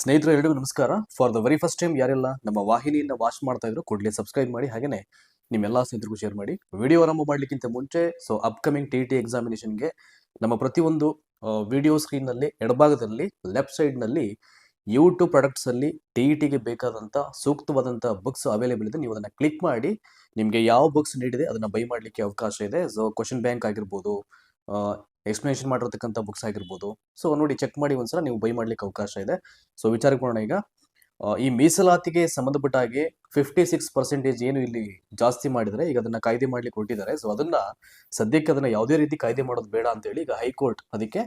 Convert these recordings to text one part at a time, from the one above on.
ಸ್ನೇಹಿತರು ಎಲ್ಲರಿಗೂ ನಮಸ್ಕಾರ. For the very first time ಯಾರೆಲ್ಲ ನಮ್ಮ ವಾಹಿನಿಯನ್ನ ವಾಚ್ ಮಾಡ್ತಾ ಇದ್ರು ಕೂಡಲೇ ಸಬ್ಸ್ಕ್ರೈಬ್ ಮಾಡಿ ಹಾಗೆ ನಿಮ್ಮೆಲ್ಲ ಸ್ನೇಹಿತರಿಗೂ ಶೇರ್ ಮಾಡಿ. ವಿಡಿಯೋ ಆರಂಭ ಮಾಡ್ಲಿಕ್ಕಿಂತ ಮುಂಚೆ ಸೊ ಅಪ್ಕಮಿಂಗ್ ಟಿ ಟಿ ಎಕ್ಸಾಮಿನೇಷನ್ಗೆ ನಮ್ಮ ಪ್ರತಿಯೊಂದು ವಿಡಿಯೋ ಸ್ಕ್ರೀನ್ನಲ್ಲಿ ಎಡಭಾಗದಲ್ಲಿ ಲೆಫ್ಟ್ ಸೈಡ್ನಲ್ಲಿ ಯೂಟ್ಯೂಬ್ ಪ್ರಾಡಕ್ಟ್ಸ್ ಅಲ್ಲಿ ಟಿ ಇ ಟಿಗೆ ಬೇಕಾದಂಥ ಸೂಕ್ತವಾದಂಥ ಬುಕ್ಸ್ ಅವೈಲೇಬಲ್ ಇದೆ. ನೀವು ಅದನ್ನ ಕ್ಲಿಕ್ ಮಾಡಿ, ನಿಮಗೆ ಯಾವ ಬುಕ್ಸ್ ನೀಡಿದೆ ಅದನ್ನ ಬೈ ಮಾಡಲಿಕ್ಕೆ ಅವಕಾಶ ಇದೆ. ಸೊ ಕ್ವಶನ್ ಬ್ಯಾಂಕ್ ಆಗಿರ್ಬೋದು ಎಕ್ಸ್ಪ್ಲನೇಷನ್ ಮಾಡಿರ್ತಕ್ಕಂಥ ಬುಕ್ಸ್ ಆಗಿರ್ಬೋದು. ಸೊ ನೋಡಿ ಚೆಕ್ ಮಾಡಿ ಒಂದ್ಸಲ ನೀವು ಬೈ ಮಾಡ್ಲಿಕ್ಕೆ ಅವಕಾಶ ಇದೆ. ಸೊ ವಿಚಾರಕ್ಕೆ ಬರೋಣ ಈಗ ಈ ಮೀಸಲಾತಿಗೆ ಸಂಬಂಧಪಟ್ಟ ಹಾಗೆ ಫಿಫ್ಟಿ ಸಿಕ್ಸ್ ಪರ್ಸೆಂಟೇಜ್ ಏನು ಇಲ್ಲಿ ಜಾಸ್ತಿ ಮಾಡಿದರೆ ಈಗ ಅದನ್ನ ಕಾಯ್ದೆ ಮಾಡಲಿಕ್ಕೆ ಕೊಟ್ಟಿದ್ದಾರೆ ಸೊ ಅದನ್ನ ಸದ್ಯಕ್ಕೆ ಅದನ್ನ ಯಾವುದೇ ರೀತಿ ಕಾಯ್ದೆ ಮಾಡೋದು ಬೇಡ ಅಂತ ಹೇಳಿ ಈಗ ಹೈಕೋರ್ಟ್ ಅದಕ್ಕೆ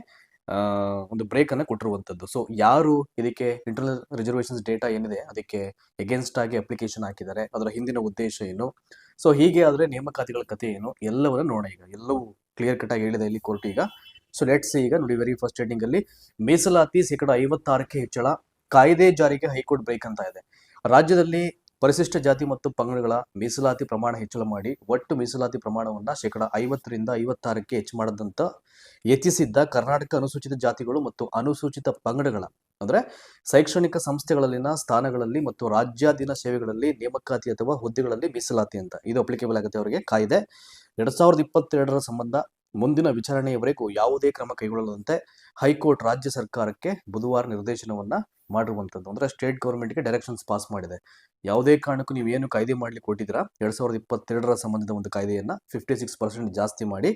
ಒಂದು ಬ್ರೇಕನ್ನು ಕೊಟ್ಟಿರುವಂಥದ್ದು ಸೊ ಯಾರು ಇದಕ್ಕೆ ಇಂಟರ್ನಲ್ ರಿಸರ್ವೇಷನ್ಸ್ ಡೇಟಾ ಏನಿದೆ ಅದಕ್ಕೆ ಎಗೇನ್ಸ್ಟ್ ಆಗಿ ಅಪ್ಲಿಕೇಶನ್ ಹಾಕಿದ್ದಾರೆ, ಅದರ ಹಿಂದಿನ ಉದ್ದೇಶ ಏನು? ಸೊ ಹೀಗೆ ಆದರೆ ನೇಮಕಾತಿಗಳ ಕಥೆ ಏನು? ಎಲ್ಲವನ್ನು ನೋಡೋಣ ಈಗ. ಎಲ್ಲವೂ ಕ್ಲಿಯರ್ ಕಟ್ ಆಗಿ ಹೇಳಿದೆ ಇಲ್ಲಿ ಕೋರ್ಟ್ ಈಗ. ಸೊ ಲೆಟ್ಸ್ ಈಗ ನೋಡಿ ವೆರಿ ಫಸ್ಟ್ ಹೆಡ್ಡಿಂಗ್ ಅಲ್ಲಿ, ಮೀಸಲಾತಿ ಶೇಕಡ ಐವತ್ತಾರಕ್ಕೆ ಹೆಚ್ಚಳ, ಕಾಯ್ದೆ ಜಾರಿಗೆ ಹೈಕೋರ್ಟ್ ಬ್ರೇಕ್ ಅಂತ ಇದೆ. ರಾಜ್ಯದಲ್ಲಿ ಪರಿಶಿಷ್ಟ ಜಾತಿ ಮತ್ತು ಪಂಗಡಗಳ ಮೀಸಲಾತಿ ಪ್ರಮಾಣ ಹೆಚ್ಚಳ ಮಾಡಿ ಒಟ್ಟು ಮೀಸಲಾತಿ ಪ್ರಮಾಣವನ್ನು ಶೇಕಡ ಐವತ್ತರಿಂದ ಐವತ್ತಾರಕ್ಕೆ ಹೆಚ್ಚು ಮಾಡದಂತ ಹೆಚ್ಚಿಸಿದ್ದ ಕರ್ನಾಟಕ ಅನುಸೂಚಿತ ಜಾತಿಗಳು ಮತ್ತು ಅನುಸೂಚಿತ ಪಂಗಡಗಳ, ಅಂದ್ರೆ ಶೈಕ್ಷಣಿಕ ಸಂಸ್ಥೆಗಳಲ್ಲಿನ ಸ್ಥಾನಗಳಲ್ಲಿ ಮತ್ತು ರಾಜ್ಯಾಧೀನ ಸೇವೆಗಳಲ್ಲಿ ನೇಮಕಾತಿ ಅಥವಾ ಹುದ್ದೆಗಳಲ್ಲಿ ಮೀಸಲಾತಿ ಅಂತ. ಇದು ಅಪ್ಲಿಕೇಬಲ್ ಆಗುತ್ತೆ ಅವರಿಗೆ. ಕಾಯ್ದೆ ಎರಡ್ ಸಾವಿರದ ಇಪ್ಪತ್ತೆರಡರ ಸಂಬಂಧ ಮುಂದಿನ ವಿಚಾರಣೆಯವರೆಗೂ ಯಾವುದೇ ಕ್ರಮ ಕೈಗೊಳ್ಳದಂತೆ ಹೈಕೋರ್ಟ್ ರಾಜ್ಯ ಸರ್ಕಾರಕ್ಕೆ ಬುಧವಾರ ನಿರ್ದೇಶನವನ್ನ ಮಾಡಿರುವಂತದ್ದು ಅಂದ್ರೆ ಸ್ಟೇಟ್ ಗೌರ್ಮೆಂಟ್ಗೆ ಡೈರೆಕ್ಷನ್ಸ್ ಪಾಸ್ ಮಾಡಿದೆ. ಯಾವುದೇ ಕಾರಣಕ್ಕೂ ನೀವು ಏನು ಕಾಯ್ದೆ ಮಾಡಲಿ ಕೊಟ್ಟಿದ್ದೀರಾ? ಎರಡು ಸಾವಿರದ ಇಪ್ಪತ್ತೆರಡರ ಸಂಬಂಧದ ಒಂದು ಕಾಯ್ದೆಯನ್ನು ಫಿಫ್ಟಿ ಸಿಕ್ಸ್ ಪರ್ಸೆಂಟ್ ಜಾಸ್ತಿ ಮಾಡಿ.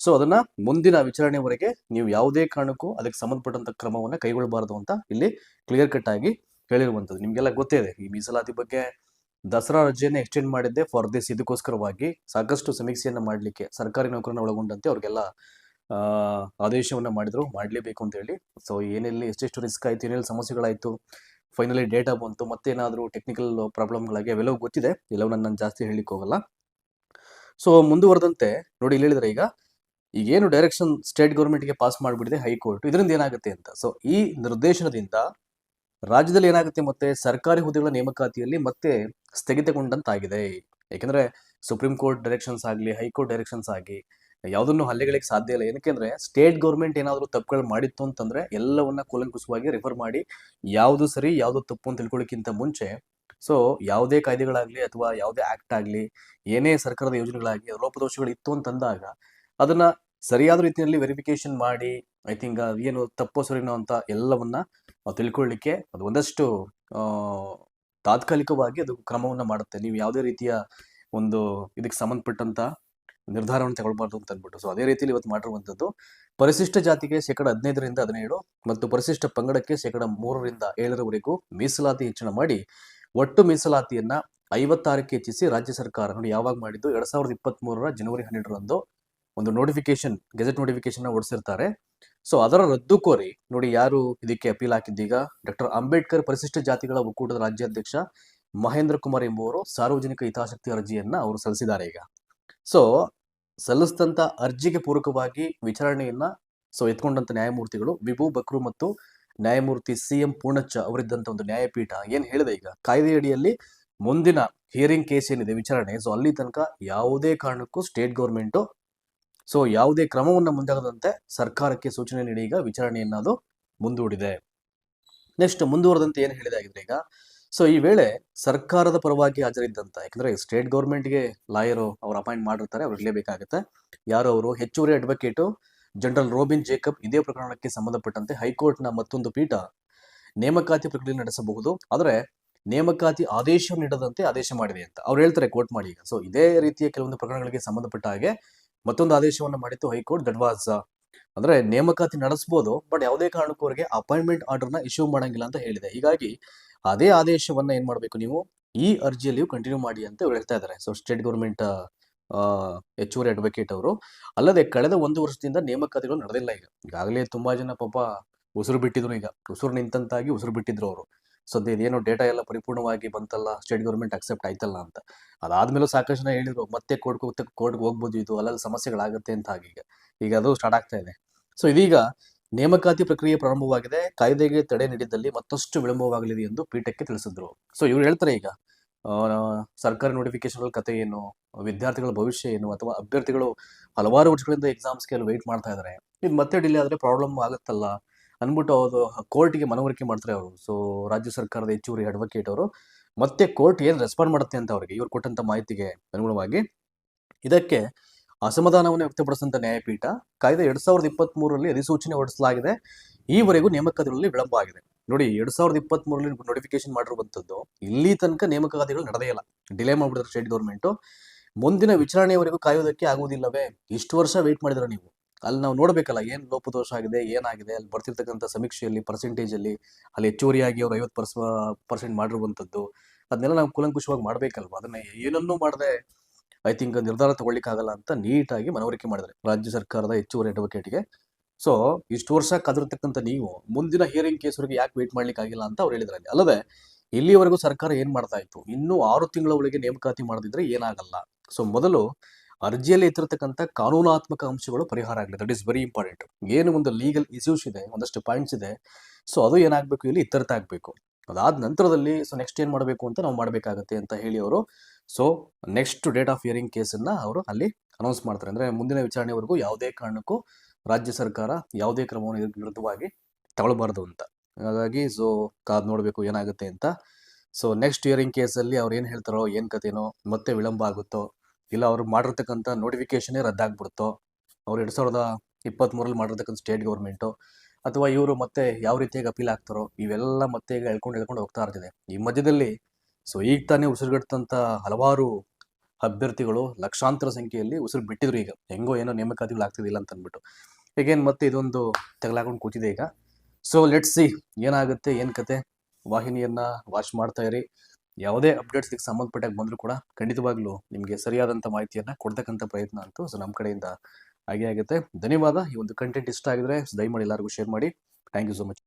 ಸೊ ಅದನ್ನ ಮುಂದಿನ ವಿಚಾರಣೆವರೆಗೆ ನೀವು ಯಾವುದೇ ಕಾರಣಕ್ಕೂ ಅದಕ್ಕೆ ಸಂಬಂಧಪಟ್ಟಂತ ಕ್ರಮವನ್ನ ಕೈಗೊಳ್ಳಬಾರದು ಅಂತ ಇಲ್ಲಿ ಕ್ಲಿಯರ್ ಕಟ್ ಆಗಿ ಹೇಳಿರುವಂಥದ್ದು. ನಿಮಗೆಲ್ಲ ಗೊತ್ತೇ ಇದೆ ಈ ಮೀಸಲಾತಿ ಬಗ್ಗೆ ದಸರಾ ರಜೆಯನ್ನು ಎಕ್ಸ್ಟೆಂಡ್ ಮಾಡಿದ್ದೆ ಫಾರ್ ದಿಸ್ ಇದಕ್ಕೋಸ್ಕರವಾಗಿ ಸಾಕಷ್ಟು ಸಮೀಕ್ಷೆಯನ್ನು ಮಾಡಲಿಕ್ಕೆ ಸರ್ಕಾರಿ ನೌಕರನ್ನ ಒಳಗೊಂಡಂತೆ ಅವ್ರಿಗೆಲ್ಲ ಆದೇಶವನ್ನ ಮಾಡಿದ್ರು, ಮಾಡಲೇಬೇಕು ಅಂತ ಹೇಳಿ. ಸೊ ಏನೆಲ್ಲಿ, ಎಷ್ಟೆಷ್ಟು ರಿಸ್ಕ್ ಆಯಿತು ಏನೆಲ್ಲಿ ಸಮಸ್ಯೆಗಳಾಯಿತು ಫೈನಲಿ ಡೇಟಾ ಬಂತು, ಮತ್ತೇನಾದರೂ ಟೆಕ್ನಿಕಲ್ ಪ್ರಾಬ್ಲಮ್ಗಳಾಗಿ ಅವೆಲ್ಲವೂ ಗೊತ್ತಿದೆ. ಎಲ್ಲವನ್ನ ನಾನು ಜಾಸ್ತಿ ಹೇಳಲಿಕ್ಕೆ ಹೋಗಲ್ಲ. ಸೊ ಮುಂದುವರೆದಂತೆ, ನೋಡಿ ಇಲ್ಲಿ ಹೇಳಿದ್ರೆ ಈಗ, ಈಗೇನು ಡೈರೆಕ್ಷನ್ ಸ್ಟೇಟ್ ಗೌರ್ಮೆಂಟ್ಗೆ ಪಾಸ್ ಮಾಡಿಬಿಟ್ಟಿದೆ ಹೈಕೋರ್ಟ್, ಇದರಿಂದ ಏನಾಗುತ್ತೆ ಅಂತ. ಸೊ ಈ ನಿರ್ದೇಶನದಿಂದ ರಾಜ್ಯದಲ್ಲಿ ಏನಾಗುತ್ತೆ ಮತ್ತೆ, ಸರ್ಕಾರಿ ಹುದ್ದೆಗಳ ನೇಮಕಾತಿಯಲ್ಲಿ ಮತ್ತೆ ಸ್ಥಗಿತಗೊಂಡಂತಾಗಿದೆ. ಯಾಕಂದ್ರೆ ಸುಪ್ರೀಂ ಕೋರ್ಟ್ ಡೈರೆಕ್ಷನ್ಸ್ ಆಗಲಿ ಹೈಕೋರ್ಟ್ ಡೈರೆಕ್ಷನ್ಸ್ ಆಗಿ ಯಾವುದನ್ನು ಹಲ್ಲೆಗಳಿಗೆ ಸಾಧ್ಯ ಇಲ್ಲ. ಏನಕ್ಕೆಂದ್ರೆ ಸ್ಟೇಟ್ ಗೌರ್ಮೆಂಟ್ ಏನಾದರೂ ತಪ್ಪುಗಳು ಮಾಡಿತ್ತು ಅಂತಂದ್ರೆ ಎಲ್ಲವನ್ನ ಕೂಲಂಕುಷವಾಗಿ ರೆಫರ್ ಮಾಡಿ ಯಾವುದು ಸರಿ, ಯಾವುದು ತಪ್ಪು ಅಂತ ತಿಳ್ಕೊಳ್ಳೋಕ್ಕಿಂತ ಮುಂಚೆ ಸೊ ಯಾವುದೇ ಕಾಯ್ದೆಗಳಾಗ್ಲಿ ಅಥವಾ ಯಾವುದೇ ಆಕ್ಟ್ ಆಗಲಿ, ಏನೇ ಸರ್ಕಾರದ ಯೋಜನೆಗಳಾಗಲಿ ಲೋಪದೋಷಗಳು ಇತ್ತು ಅಂತಂದಾಗ ಅದನ್ನ ಸರಿಯಾದ ರೀತಿಯಲ್ಲಿ ವೆರಿಫಿಕೇಶನ್ ಮಾಡಿ ಐ ಥಿಂಕ್ ಏನು ತಪ್ಪೋ ಸರಿನೋ ಅಂತ ಎಲ್ಲವನ್ನ ತಿಳ್ಕೊಳ್ಳಿಕ್ಕೆ ಅದು ಒಂದಷ್ಟು ತಾತ್ಕಾಲಿಕವಾಗಿ ಅದು ಕ್ರಮವನ್ನು ಮಾಡುತ್ತೆ. ನೀವು ಯಾವುದೇ ರೀತಿಯ ಒಂದು ಇದಕ್ಕೆ ಸಂಬಂಧಪಟ್ಟಂತ ನಿರ್ಧಾರವನ್ನು ತಗೊಳ್ಬಾರ್ದು ಅಂತ ಅಂದ್ಬಿಟ್ಟು. ಸೊ ಅದೇ ರೀತಿಯಲ್ಲಿ ಇವತ್ತು ಮಾಡಿರುವಂಥದ್ದು, ಪರಿಶಿಷ್ಟ ಜಾತಿಗೆ ಶೇಕಡ ಹದಿನೈದರಿಂದ ಹದಿನೇಳು ಮತ್ತು ಪರಿಶಿಷ್ಟ ಪಂಗಡಕ್ಕೆ ಶೇಕಡ ಮೂರರಿಂದ ಏಳರವರೆಗೂ ಮೀಸಲಾತಿ ಹೆಚ್ಚಳ ಮಾಡಿ, ಒಟ್ಟು ಮೀಸಲಾತಿಯನ್ನ ಐವತ್ತಾರಕ್ಕೆ ಹೆಚ್ಚಿಸಿ ರಾಜ್ಯ ಸರ್ಕಾರ ನೋಡಿ ಯಾವಾಗ ಮಾಡಿದ್ದು, ಎರಡ್ ಸಾವಿರದ ಇಪ್ಪತ್ತ್ ಮೂರರ ಜನವರಿ ಹನ್ನೆರಡರಂದು ಒಂದು ನೋಟಿಫಿಕೇಶನ್ ಗೆಜೆಟ್ ನೋಟಿಫಿಕೇಶನ್ ಓಡಿಸಿರ್ತಾರೆ ಸೊ ಅದರ ರದ್ದು ಕೋರಿ ನೋಡಿ ಯಾರು ಇದಕ್ಕೆ ಅಪೀಲ್ ಹಾಕಿದ್ದೀಗ, ಡಾಕ್ಟರ್ ಅಂಬೇಡ್ಕರ್ ಪರಿಶಿಷ್ಟ ಜಾತಿಗಳ ಒಕ್ಕೂಟದ ರಾಜ್ಯಾಧ್ಯಕ್ಷ ಮಹೇಂದ್ರ ಕುಮಾರ್ ಎಂಬುವರು ಸಾರ್ವಜನಿಕ ಹಿತಾಸಕ್ತಿ ಅರ್ಜಿಯನ್ನ ಅವರು ಸಲ್ಲಿಸಿದ್ದಾರೆ ಈಗ. ಸೊ ಸಲ್ಲಿಸಿದಂತ ಅರ್ಜಿಗೆ ಪೂರಕವಾಗಿ ವಿಚಾರಣೆಯನ್ನ ಸೊ ಎತ್ಕೊಂಡಂತ ನ್ಯಾಯಮೂರ್ತಿಗಳು ವಿಭು, ಬಕ್ರು ಮತ್ತು ನ್ಯಾಯಮೂರ್ತಿ ಸಿ ಎಂ ಪೂರ್ಣಚ್ಚ ಅವರಿದ್ದಂಥ ಒಂದು ನ್ಯಾಯಪೀಠ ಏನ್ ಹೇಳಿದೆ ಈಗ? ಕಾಯ್ದೆಯಡಿಯಲ್ಲಿ ಮುಂದಿನ ಹಿಯರಿಂಗ್ ಕೇಸ್ ಏನಿದೆ ವಿಚಾರಣೆ ಸೊ ಅಲ್ಲಿ ತನಕ ಯಾವುದೇ ಕಾರಣಕ್ಕೂ ಸ್ಟೇಟ್ ಗೌರ್ಮೆಂಟು ಸೊ ಯಾವುದೇ ಕ್ರಮವನ್ನು ಮುಂದಾಗದಂತೆ ಸರ್ಕಾರಕ್ಕೆ ಸೂಚನೆ ನೀಡಿ ಈಗ ವಿಚಾರಣೆಯನ್ನ ಅದು ಮುಂದೂಡಿದೆ. ನೆಕ್ಸ್ಟ್ ಮುಂದುವರೆದಂತೆ ಏನು ಹೇಳಿದೆ ಆಗಿದ್ರೆ ಈಗ ಸೊ ಈ ವೇಳೆ ಸರ್ಕಾರದ ಪರವಾಗಿ ಹಾಜರಿದ್ದಂತ, ಯಾಕಂದ್ರೆ ಸ್ಟೇಟ್ ಗೌರ್ಮೆಂಟ್ಗೆ ಲಾಯರು ಅವ್ರು ಅಪಾಯಿಂಟ್ ಮಾಡಿರ್ತಾರೆ, ಅವ್ರು ಇರಲೇಬೇಕಾಗುತ್ತೆ ಯಾರು ಅವರು ಹೆಚ್ಚುವರಿ ಅಡ್ವೊಕೇಟು ಜನರಲ್ ರೋಬಿನ್ ಜೇಕಬ್ ಇದೇ ಪ್ರಕರಣಕ್ಕೆ ಸಂಬಂಧಪಟ್ಟಂತೆ ಹೈಕೋರ್ಟ್ನ ಮತ್ತೊಂದು ಪೀಠ ನೇಮಕಾತಿ ಪ್ರಕ್ರಿಯೆ ನಡೆಸಬಹುದು. ಆದರೆ ನೇಮಕಾತಿ ಆದೇಶ ನೀಡದಂತೆ ಆದೇಶ ಮಾಡಿದೆ ಅಂತ ಅವ್ರು ಹೇಳ್ತಾರೆ ಕೋರ್ಟ್ ಮಾಡಿ ಈಗ. ಸೊ ಇದೇ ರೀತಿಯ ಕೆಲವೊಂದು ಪ್ರಕರಣಗಳಿಗೆ ಸಂಬಂಧಪಟ್ಟ ಹಾಗೆ ಮತ್ತೊಂದು ಆದೇಶವನ್ನು ಮಾಡಿತ್ತು ಹೈಕೋರ್ಟ್ ದಟ್ ಅಂದ್ರೆ ನೇಮಕಾತಿ ನಡೆಸಬಹುದು, ಬಟ್ ಯಾವುದೇ ಕಾರಣಕ್ಕೂ ಅವರಿಗೆ ಅಪಾಯಿಂಟ್ಮೆಂಟ್ ಆರ್ಡರ್ನ ಇಶ್ಯೂ ಮಾಡಂಗಿಲ್ಲ ಅಂತ ಹೇಳಿದೆ. ಹೀಗಾಗಿ ಅದೇ ಆದೇಶವನ್ನ ಏನ್ ಮಾಡಬೇಕು ನೀವು? ಈ ಅರ್ಜಿಯಲ್ಲಿಯೂ ಕಂಟಿನ್ಯೂ ಮಾಡಿ ಅಂತ ಹೇಳ್ತಾ ಇದ್ದಾರೆ ಸೊ ಸ್ಟೇಟ್ ಗೌರ್ಮೆಂಟ್ ಹೆಚ್ಚುವರಿ ಅಡ್ವೊಕೇಟ್ ಅವರು. ಅಲ್ಲದೆ ಕಳೆದ ಒಂದು ವರ್ಷದಿಂದ ನೇಮಕಾತಿಗಳು ನಡೆದಿಲ್ಲ ಈಗ. ಈಗಾಗಲೇ ತುಂಬಾ ಜನ ಪಾಪ ಉಸಿರು ಬಿಟ್ಟಿದ್ರು ಈಗ. ಉಸಿರು ನಿಂತಂತಾಗಿ ಉಸಿರು ಬಿಟ್ಟಿದ್ರು ಅವರು. ಸೊ ಅದೇನು ಡೇಟಾ ಎಲ್ಲ ಪರಿಪೂರ್ಣವಾಗಿ ಬಂತಲ್ಲ ಸ್ಟೇಟ್ ಗೌರ್ಮೆಂಟ್ ಅಕ್ಸೆಪ್ಟ್ ಆಯ್ತಲ್ಲ ಅಂತ. ಅದಾದ್ಮೇಲೂ ಸಾಕಷ್ಟು ಜನ ಹೇಳಿದ್ರು, ಮತ್ತೆ ಕೋರ್ಟ್ ಕೋರ್ಟ್ಗೆ ಹೋಗ್ಬೋದು ಇದು, ಅಲ್ಲಲ್ಲಿ ಸಮಸ್ಯೆಗಳಾಗುತ್ತೆ ಅಂತ ಹಾಗೆ ಈಗ ಅದು ಸ್ಟಾರ್ಟ್ ಆಗ್ತಾ ಇದೆ. ಸೊ ಇದೀಗ ನೇಮಕಾತಿ ಪ್ರಕ್ರಿಯೆ ಪ್ರಾರಂಭವಾಗಿದೆ. ಕಾಯ್ದೆಗೆ ತಡೆ ನೀಡಿದ್ದಲ್ಲಿ ಮತ್ತಷ್ಟು ವಿಳಂಬವಾಗಲಿದೆ ಎಂದು ಪೀಠಕ್ಕೆ ತಿಳಿಸಿದ್ರು. ಸೊ ಇವ್ರು ಹೇಳ್ತಾರೆ ಈಗ ಸರ್ಕಾರಿ ನೋಟಿಫಿಕೇಶನ್ಗಳ ಕತೆ ಏನು, ವಿದ್ಯಾರ್ಥಿಗಳ ಭವಿಷ್ಯ ಏನು, ಅಥವಾ ಅಭ್ಯರ್ಥಿಗಳು ಹಲವಾರು ವರ್ಷಗಳಿಂದ ಎಕ್ಸಾಮ್ಸ್ಗೆ ಅಲ್ಲಿ ವೆಯ್ಟ್ ಮಾಡ್ತಾ ಇದ್ದಾರೆ ಇದು ಮತ್ತೆ ಡಿಲೇ ಆದ್ರೆ ಪ್ರಾಬ್ಲಮ್ ಆಗುತ್ತಲ್ಲ ಅಂದ್ಬಿಟ್ಟು ಅವರು ಕೋರ್ಟ್ಗೆ ಮನವರಿಕೆ ಮಾಡ್ತಾರೆ ಅವರು. ಸೊ ರಾಜ್ಯ ಸರ್ಕಾರದ ಹೆಚ್ಚುವರಿ ಅಡ್ವೊಕೇಟ್ ಅವರು. ಮತ್ತೆ ಕೋರ್ಟ್ ಏನು ರೆಸ್ಪಾಂಡ್ ಮಾಡುತ್ತೆ ಅಂತ ಅವರಿಗೆ, ಇವ್ರು ಕೊಟ್ಟಂತ ಮಾಹಿತಿಗೆ ಅನುಗುಣವಾಗಿ ಇದಕ್ಕೆ ಅಸಮಾಧಾನವನ್ನು ವ್ಯಕ್ತಪಡಿಸಿದಂತ ನ್ಯಾಯಪೀಠ ಕಾಯ್ದೆ ಎರಡ್ ಸಾವಿರದ ಇಪ್ಪತ್ತ್ ಮೂರರಲ್ಲಿ ಅಧಿಸೂಚನೆ ಹೊರಡಿಸಲಾಗಿದೆ. ಈವರೆಗೂ ನೇಮಕಾತಿಗಳಲ್ಲಿ ವಿಳಂಬ ಆಗಿದೆ. ನೋಡಿ, ಎರಡ್ ಸಾವಿರದ ಇಪ್ಪತ್ತ್ ಮೂರರಲ್ಲಿ ನೋಟಿಫಿಕೇಶನ್ ಮಾಡಿರುವಂತದ್ದು ಇಲ್ಲಿ ತನಕ ನೇಮಕಾತಿಗಳು ನಡೆದೇ ಇಲ್ಲ. ಡಿಲೇ ಮಾಡಿಬಿಡ್ತಾರೆ ಸ್ಟೇಟ್ ಗೌರ್ಮೆಂಟು. ಮುಂದಿನ ವಿಚಾರಣೆಯವರೆಗೂ ಕಾಯೋದಕ್ಕೆ ಆಗುವುದಿಲ್ಲವೇ? ಇಷ್ಟು ವರ್ಷ ವೇಟ್ ಮಾಡಿದ್ರೆ ನೀವು. ಅಲ್ಲಿ ನಾವು ನೋಡ್ಬೇಕಲ್ಲ, ಏನ್ ಲೋಪದೋಷ ಆಗಿದೆ, ಏನಾಗಿದೆ? ಅಲ್ಲಿ ಬರ್ತಿರ್ತಕ್ಕಂಥ ಸಮೀಕ್ಷೆಯಲ್ಲಿ ಪರ್ಸೆಂಟೇಜ್ ಅಲ್ಲಿ ಅಲ್ಲಿ ಹೆಚ್ಚುವರಿಯಾಗಿ ಅವರು ಐವತ್ತು ಪರ್ಸ್ ಪರ್ಸೆಂಟ್ ಮಾಡಿರುವಂತದ್ದು. ಅದನ್ನೆಲ್ಲ ನಾವು ಕೂಲಂಕುಷವಾಗಿ ಮಾಡ್ಬೇಕಲ್ವಾ? ಅದನ್ನ ಏನನ್ನೂ ಮಾಡದೆ ಐ ಥಿಂಕ್ ನಿರ್ಧಾರ ತಗೊಳ್ಳಿಕ್ಕಾಗಲ್ಲ ಅಂತ ನೀಟಾಗಿ ಮನವರಿಕೆ ಮಾಡಿದ್ದಾರೆ ರಾಜ್ಯ ಸರ್ಕಾರದ ಹೆಚ್ಚುವರಿ ಅಡ್ವೊಕೇಟ್ಗೆ ಸೊ ಇಷ್ಟು ವರ್ಷ ಕಾದಿರ್ತಕ್ಕಂಥ ನೀವು ಮುಂದಿನ ಹಿಯರಿಂಗ್ ಕೇಸ್ವರೆಗೆ ಯಾಕೆ ವೇಟ್ ಮಾಡ್ಲಿಕ್ಕೆ ಆಗಿಲ್ಲ ಅಂತ ಅವ್ರು ಹೇಳಿದ್ರೆ ಅಲ್ಲಿ. ಅಲ್ಲದೆ, ಇಲ್ಲಿವರೆಗೂ ಸರ್ಕಾರ ಏನ್ ಮಾಡ್ತಾ ಇತ್ತು? ಇನ್ನೂ ಆರು ತಿಂಗಳ ಒಳಗೆ ನೇಮಕಾತಿ ಮಾಡದಿದ್ರೆ ಏನಾಗಲ್ಲ. ಸೊ ಮೊದಲು ಅರ್ಜಿಯಲ್ಲಿ ಇತ್ತಿರತಕ್ಕಂಥ ಕಾನೂನಾತ್ಮಕ ಅಂಶಗಳು ಪರಿಹಾರ ಆಗಲಿ ದಟ್ ಇಸ್ ವೆರಿ ಇಂಪಾರ್ಟೆಂಟ್ ಏನು ಒಂದು ಲೀಗಲ್ ಇಶ್ಯೂಸ್ ಇದೆ, ಒಂದಷ್ಟು ಪಾಯಿಂಟ್ಸ್ ಇದೆ. ಸೊ ಅದು ಏನಾಗಬೇಕು? ಇಲ್ಲಿ ಇತ್ತರ್ಥ ಆಗಬೇಕು. ಅದಾದ ನಂತರದಲ್ಲಿ ಸೊ ನೆಕ್ಸ್ಟ್ ಏನು ಮಾಡಬೇಕು ಅಂತ ನಾವು ಮಾಡಬೇಕಾಗತ್ತೆ ಅಂತ ಹೇಳಿ ಅವರು. So next date of hearing ಕೇಸನ್ನು ಅವರು ಅಲ್ಲಿ ಅನೌನ್ಸ್ ಮಾಡ್ತಾರೆ. ಅಂದ್ರೆ ಮುಂದಿನ ವಿಚಾರಣೆವರೆಗೂ ಯಾವುದೇ ಕಾರಣಕ್ಕೂ ರಾಜ್ಯ ಸರ್ಕಾರ ಯಾವುದೇ ಕ್ರಮವನ್ನು ವಿರುದ್ಧವಾಗಿ ತಗೊಳ್ಬಾರ್ದು ಅಂತ. ಹಾಗಾಗಿ ಸೊ ಕಾದ್ ನೋಡಬೇಕು ಏನಾಗುತ್ತೆ ಅಂತ. ಸೊ ನೆಕ್ಸ್ಟ್ ಹಿಯರಿಂಗ್ ಕೇಸಲ್ಲಿ ಅವ್ರು ಏನು ಹೇಳ್ತಾರೋ, ಏನು ಕತೆನೋ ಮತ್ತೆ ವಿಳಂಬ ಆಗುತ್ತೋ, ಇಲ್ಲ ಅವ್ರು ಮಾಡಿರ್ತಕ್ಕಂಥ ನೋಟಿಫಿಕೇಶನೇ ರದ್ದಾಗ್ಬಿಡುತ್ತೋ ಅವ್ರು ಎರಡು ಸಾವಿರದ ಇಪ್ಪತ್ತ್ಮೂರಲ್ಲಿ ಮಾಡಿರ್ತಕ್ಕಂಥ ಸ್ಟೇಟ್ ಗೌರ್ಮೆಂಟು ಅಥವಾ ಇವರು ಮತ್ತೆ ಯಾವ ರೀತಿಯಾಗಿ ಅಪೀಲ್ ಆಗ್ತಾರೋ, ಇವೆಲ್ಲ ಮತ್ತೆ ಈಗ ಎಳ್ಕೊಂಡು ಎಳ್ಕೊಂಡು ಹೋಗ್ತಾ ಇರ್ತಿದೆ. ಈ ಮಧ್ಯದಲ್ಲಿ ಸೊ ಈಗ ತಾನೇ ಉಸಿರುಗಟ್ಟಂತ ಹಲವಾರು ಅಭ್ಯರ್ಥಿಗಳು ಲಕ್ಷಾಂತರ ಸಂಖ್ಯೆಯಲ್ಲಿ ಉಸಿರು ಬಿಟ್ಟಿದ್ರು ಈಗ. ಹೆಂಗೋ ಏನೋ ನೇಮಕಾತಿಗಳು ಆಗ್ತಿದಿಲ್ಲ ಅಂತ ಅಂದ್ಬಿಟ್ಟು. ಈಗೇನು ಮತ್ತೆ ಇದೊಂದು ತೆಗಲಾಕೊಂಡು ಕೂತಿದೆ ಈಗ. ಸೊ ಲೆಟ್ಸ್ ಸಿ ಏನಾಗುತ್ತೆ, ಏನು ಕತೆ? ವಾಹಿನಿಯನ್ನ ವಾಚ್ ಮಾಡ್ತಾ ಇರಿ. ಯಾವುದೇ ಅಪ್ಡೇಟ್ಸ್ ಇದಕ್ಕೆ ಸಂಬಂಧಪಟ್ಟಾಗ ಬಂದರೂ ಕೂಡ ಖಂಡಿತವಾಗ್ಲೂ ನಿಮಗೆ ಸರಿಯಾದಂಥ ಮಾಹಿತಿಯನ್ನ ಕೊಡ್ತಕ್ಕಂಥ ಪ್ರಯತ್ನ ಅಂತೂ ಸೊ ನಮ್ಮ ಕಡೆಯಿಂದ ಹಾಗೆ ಆಗುತ್ತೆ. ಧನ್ಯವಾದ. ಈ ಒಂದು ಕಂಟೆಂಟ್ ಇಷ್ಟ ಆಗಿದ್ರೆ ದಯಮಾಡಿ ಎಲ್ಲರಿಗೂ ಶೇರ್ ಮಾಡಿ. Thank you so much